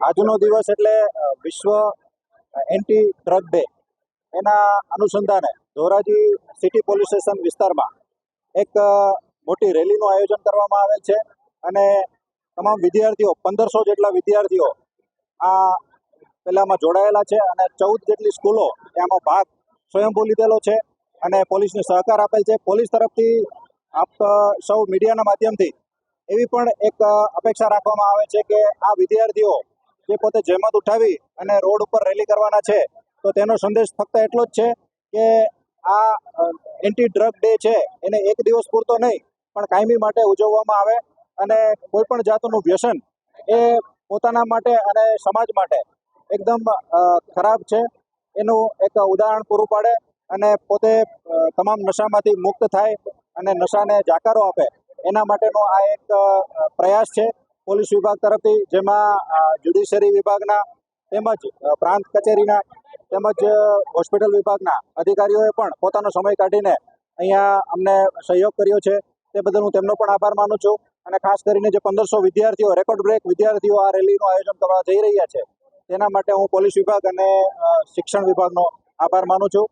આજનો દિવસ એટલે વિશ્વ એન્ટી ડ્રગ ડે. એના અનુસંધાને ધોરાજી સિટી પોલીસ સ્ટેશન વિસ્તારમાં એક મોટી રેલીનું આયોજન કરવામાં આવેલ છે અને તમામ વિદ્યાર્થીઓ, પંદરસો જેટલા વિદ્યાર્થીઓ આ પહેલામાં જોડાયેલા છે અને ચૌદ જેટલી સ્કૂલો એમાં ભાગ સ્વયંભૂ લીધેલો છે અને પોલીસને સહકાર આપેલ છે. પોલીસ તરફથી આપ સૌ મીડિયાના માધ્યમથી એવી પણ એક અપેક્ષા રાખવામાં આવે છે કે આ વિદ્યાર્થીઓ જે પોતે જહેમત ઉઠાવી અને રોડ ઉપર રેલી કરવાના છે, તો તેનો સંદેશ ફક્ત એટલો જ છે કે આ એન્ટી ડ્રગ ડે છે, એને એક દિવસ પૂરતો નહીં, પણ કાયમી માટે ઉજવવામાં આવે અને કોઈ પણ જાતનું વ્યસન એ પોતાના માટે અને સમાજ માટે એકદમ ખરાબ છે. એનું એક ઉદાહરણ પૂરું પાડે અને પોતે તમામ નશામાંથી મુક્ત થાય અને નશાને જાકારો આપે. એના માટેનો આ એક પ્રયાસ છે. પોલીસ વિભાગ તરફથી, જેમાં જ્યુડિશરી વિભાગના તેમજ પ્રાંત કચેરીના તેમજ હોસ્પિટલ વિભાગના અધિકારીઓએ પણ પોતાનો સમય કાઢીને અહીંયા અમને સહયોગ કર્યો છે. તે બદલ હું તેમનો પણ આભાર માનું છું. અને ખાસ કરીને જે પંદરસો વિદ્યાર્થીઓ રેકોર્ડ બ્રેક વિદ્યાર્થીઓ આ રેલીનું આયોજન કરવા જઈ રહ્યા છે, તેના માટે હું પોલીસ વિભાગ અને શિક્ષણ વિભાગનો આભાર માનું છું.